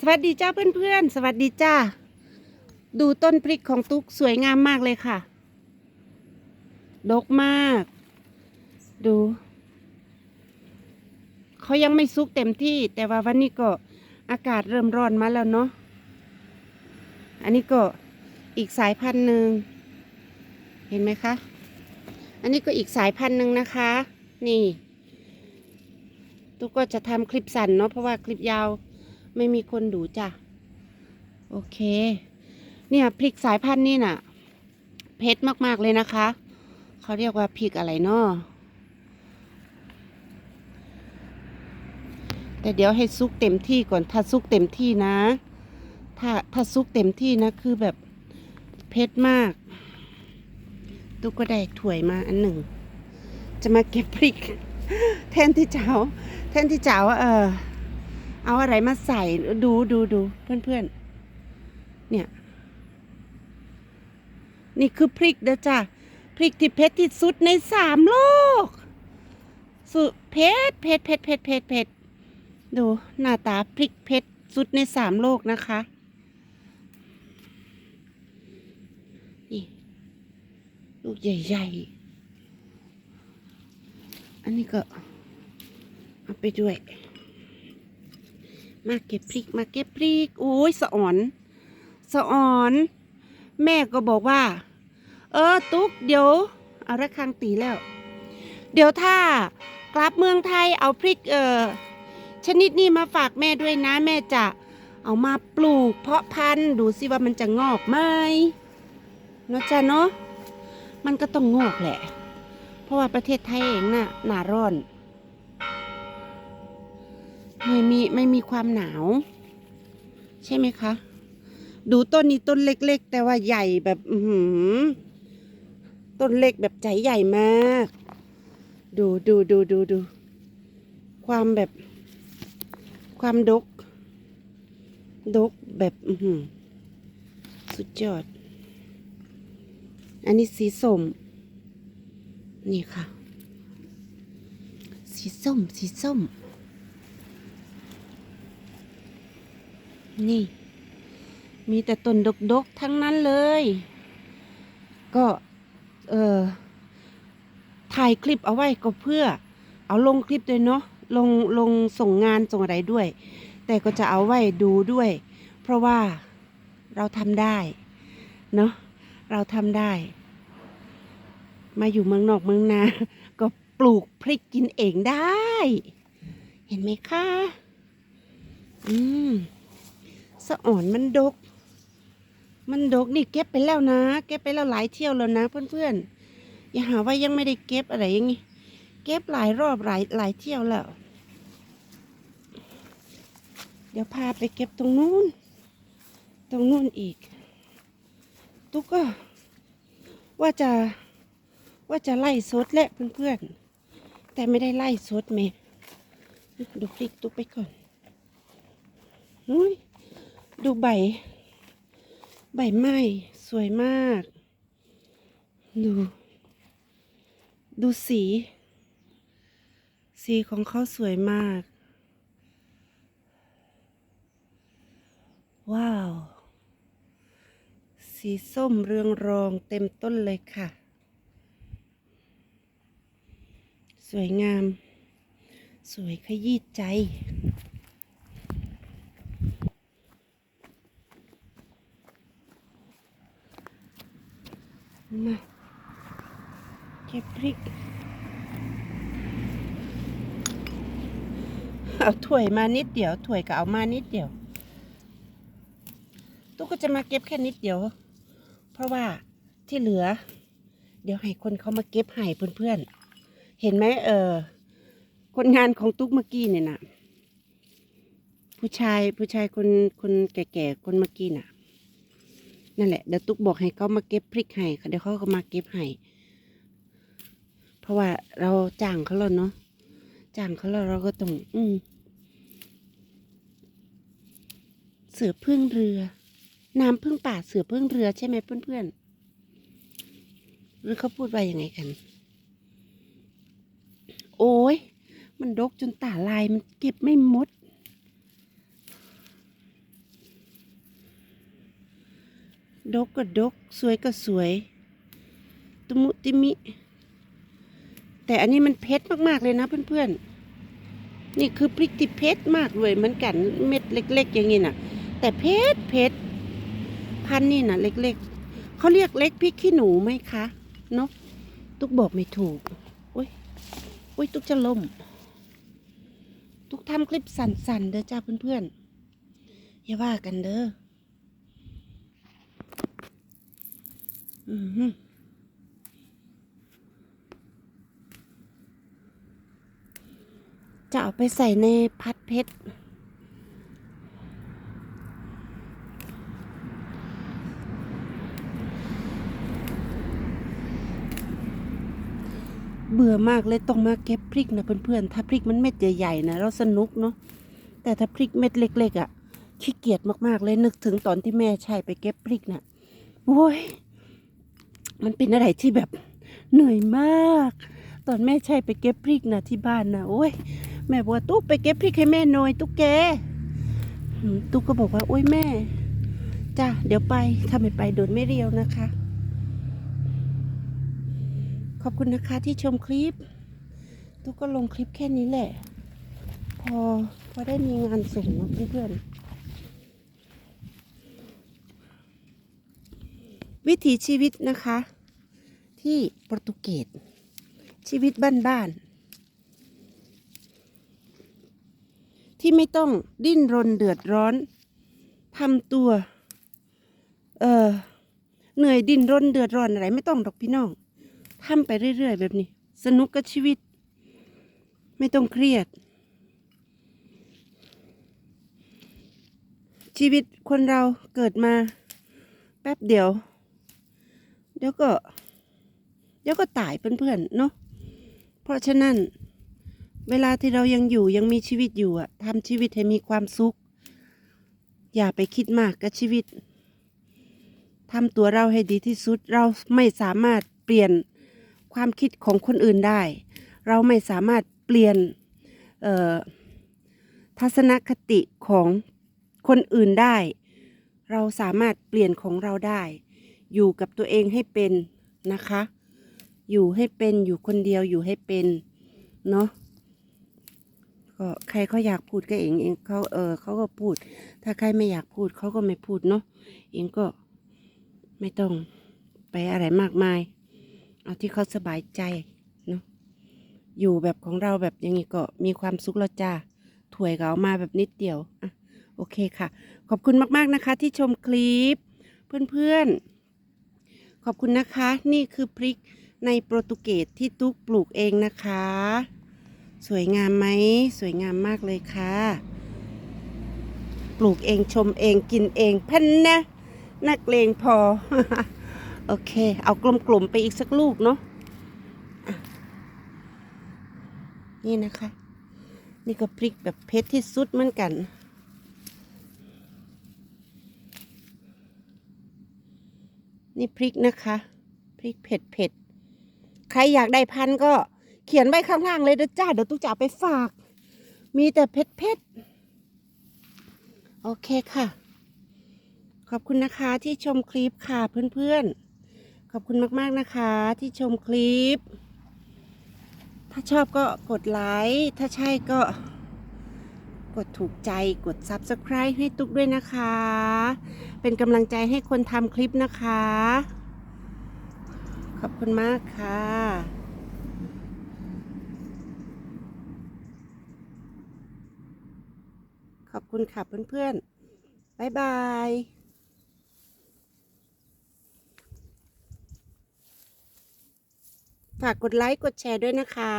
สวัสดีจ้าเพื่อนๆ สวัสดีจ้า ดูต้นพริกของตุ๊กสวยงามมากเลยค่ะ ดกมาก ดู เขายังไม่ซุกเต็มที่ แต่ว่าวันนี้ก็อากาศเริ่มร้อนมาแล้วเนาะ อันนี้ก็อีกสายพันธุ์หนึ่ง เห็นไหมคะ อันนี้ก็อีกสายพันธุ์หนึ่งนะคะ นี่ ตุ๊กก็จะทำคลิปสั้นเนาะ เพราะว่าคลิปยาว ไม่มีคนดูจ้ะ โอเค เนี่ยพริกสายพันธุ์นี่น่ะ เผ็ดมากๆเลยนะคะ เขาเรียกว่าพริกอะไรเนาะแต่เดี๋ยวให้ซุกเต็มที่ก่อน ถ้าซุกเต็มที่นะ ถ้าถ้าซุกเต็มที่นะคือแบบเผ็ดมาก ตุ๊กก็ได้ถ้วยมาอันหนึ่ง จะมาเก็บพริก แทนที่จะเอาแทนที่จะเอาเออ เอาอะไรมาใส่ดูดูดูเพื่อนเพื่อนๆเนี่ย นี่คือพริกเด้อจ้ะพริกที่เผ็ดที่สุดในสามโลก สุดเผ็ดเผ็ดเผ็ดเผ็ดเผ็ดเผ็ดดูหน้าตาพริกเผ็ดสุดในสามโลกนะคะนี่ลูกใหญ่ๆ อันนี้ก็เอาไปด้วย มาเก็บพริกมาเก็บพริกโอ้ยสะอ่อน สะอ่อน แม่ก็บอกว่า เออตุ๊กเดี๋ยวเอาระฆังตีแล้ว เดี๋ยวถ้ากลับเมืองไทยเอาพริกเออชนิดนี้มาฝากแม่ด้วยนะแม่จะเอามาปลูก เพาะพันธุ์ดูสิว่ามันจะงอกไหมเนาะจ้ะเนาะมันก็ต้องงอกแหละ เพราะว่าประเทศไทยเองน่ะหนาร้อน ไม่มีไม่มีความหนาว ใช่ไหมคะ ดูต้นนี้ต้นเล็ก ๆ แต่ว่าใหญ่แบบอือหือต้นเล็กแบบใจใหญ่มาก ดูดูดูดูดู ความแบบ ความดก ดกแบบอือหือสุดยอด อันนี้สีส้ม นี่ค่ะ สีส้ม สีส้ม นี่ มีแต่ต้นดกๆทั้งนั้นเลย ก็เออถ่ายคลิปเอาไว้ก็เพื่อ เอาลงคลิปด้วยเนาะลงลงส่งงานส่งอะไรด้วย แต่ก็จะเอาไว้ดูด้วย เพราะว่าเราทำได้เนาะเราทำได้ มาอยู่เมืองนอกเมืองนา ก็ปลูกพริกกินเองได้ เห็นไหมคะ อืม สะอ่อนมันดก มันดกนี่เก็บไปแล้วนะ เก็บไปแล้วหลายเที่ยวแล้วนะ เพื่อนๆ อย่าหาว่ายังไม่ได้เก็บอะไรอย่างงี้ เก็บหลายรอบหลายหลายเที่ยวแล้ว เดี๋ยวพาไปเก็บตรงนู้น ตรงนู้นอีก ตุ๊กก็ ว่าจะว่าจะไล่สดแหละเพื่อนๆ แต่ไม่ได้ไล่สดเมดูพริกตุ๊กไปก่อนนุ้ย ดูใบ ใบไม้สวยมาก ดู ดูสี สีของเขาสวยมาก ว้าว สีส้มเรืองรองเต็มต้นเลยค่ะ สวยงาม สวยขยี้ใจ มาเก็บพริก เอาถ้วยมานิดเดียวถ้วยก็เอามานิดเดียว ตุ๊กก็จะมาเก็บแค่นิดเดียว เพราะว่าที่เหลือ เดี๋ยวให้คนเขามาเก็บให้เพื่อนๆ เห็นไหมเออคนงานของตุ๊กเมื่อกี้เนี่ยนะผู้ชายผู้ชายคนคนแก่ๆคนเมื่อกี้น่ะ นั่นแหละเดี๋ยวตุ๊กบอกให้เขามาเก็บพริกให้เดี๋ยวเขาก็มาเก็บให้เพราะว่าเราจ้างเขาแล้วเนาะจ้างเขาแล้วเราก็ต้องอืมเสือพึ่งเรือ น้ำพึ่งป่าเสือพึ่งเรือใช่ไหมเพื่อนๆหรือเขาพูดว่ายังไงกัน โอ้ยมันดกจนตาลายมันเก็บไม่หมด ดกก็ดก สวยก็สวย ตุมุติมิ แต่อันนี้มันเผ็ดมากๆเลยนะเพื่อนๆ นี่คือพริกที่เผ็ดมากเลยเหมือนกันเม็ดเล็ก ๆ อย่างนี้น่ะ แต่เผ็ดเผ็ดพันนี่น่ะ เล็กๆเขาเรียกเล็กพริกขี้หนูไหมคะเนาะตุกบอกไม่ถูกอุ้ยอุ้ยตุกจะล่ม ตุกทำคลิปสั่นๆเด้อจ้าเพื่อนๆอย่าว่ากันเด้ออือหือ จะเอาไปใส่ในพัดเพชร เบื่อมากเลยต้องมาเก็บพริกนะเพื่อนๆ ถ้าพริกมันเม็ดใหญ่ๆนะเราสนุกเนาะ แต่ถ้าพริกเม็ดเล็กๆอะ่ะขี้เกียจมากๆเลยนึกถึงตอนที่แม่ใช่ไปเก็บพริกน่ะโอ้ย มันเป็นอะไรที่แบบเหนื่อยมาก ตอนแม่ใช่ไปเก็บพริกนะที่บ้านนะโอ้ยแม่บอกว่าตุ๊กไปเก็บพริกให้แม่หน่อยตุ๊กแกตุ๊กก็บอกว่าโอ้ยแม่จ้ะเดี๋ยวไปถ้าไม่ไปโดนไม่เรียวนะคะ ขอบคุณนะคะที่ชมคลิป ตุ๊กก็ลงคลิปแค่นี้แหละ พอพอได้มีงานส่งเนอะเพื่อนๆ วิถีชีวิตนะคะ ที่โปรตุเกสชีวิตบ้านๆที่ไม่ต้องดิ้นรนเดือดร้อนทำตัว เออเหนื่อยดิ้นรนเดือดร้อนอะไรไม่ต้องดอกพี่น้องทำไปเรื่อยๆ แบบนี้ สนุกกับชีวิต ไม่ต้องเครียด ชีวิตคนเราเกิดมา แป๊บเดียว เดี๋ยวก็เดี๋ยวก็ตายเพื่อนๆเนาะเพราะฉะนั้น เวลาที่เรายังอยู่ยังมีชีวิตอยู่อะทำชีวิตให้มีความสุข อย่าไปคิดมากกับชีวิตทำตัวเราให้ดีที่สุดเราไม่สามารถเปลี่ยนความคิดของคนอื่นได้ เราไม่สามารถเปลี่ยนทัศนคติของคนอื่นได้ เราสามารถเปลี่ยนของเราได้ อยู่กับตัวเองให้เป็นนะคะ อยู่ให้เป็นอยู่คนเดียวอยู่ให้เป็นเนาะก็ใครเขาอยากพูดก็เองเองเขาเออเขาก็พูด ถ้าใครไม่อยากพูดเขาก็ไม่พูดเนาะเองก็ไม่ต้องไปอะไรมากมาย เอาที่เขาสบายใจเนาะอยู่แบบของเราแบบอย่างนี้ก็มีความสุขแล้วจ้าถวยก็เอามาแบบนิดเดียวอะโอเคค่ะ ขอบคุณมากๆนะคะที่ชมคลิป เพื่อนๆ ขอบคุณนะคะ นี่คือพริกในโปรตุเกสที่ตุ๊กปลูกเองนะคะ สวยงามไหมสวยงามมากเลยค่ะ ปลูกเองชมเองกินเองพันนะนักเลงพอ โอเค เอากลมๆไปอีกสักลูกเนาะนี่นะคะ นี่ก็พริกแบบเผ็ดที่สุดเหมือนกัน นี่พริกนะคะ พริกเผ็ดเผ็ดใครอยากได้พันก็เขียนไว้ข้างล่างเลยเด้อจ้าเดี๋ยวตุ๊กจะเอาไปฝาก มีแต่เผ็ดเผ็ดโอเคค่ะ ขอบคุณนะคะที่ชมคลิปค่ะเพื่อนๆ ขอบคุณมากๆนะคะที่ชมคลิป ถ้าชอบก็กดไลค์ ถ้าใช่ก็ กดถูกใจกด Subscribe ให้ตุ๊กด้วยนะคะ เป็นกำลังใจให้คนทำคลิปนะคะ ขอบคุณมากค่ะขอบคุณค่ะเพื่อนๆ บ๊ายบายฝากกดไลค์ กดแชร์ด้วยนะคะ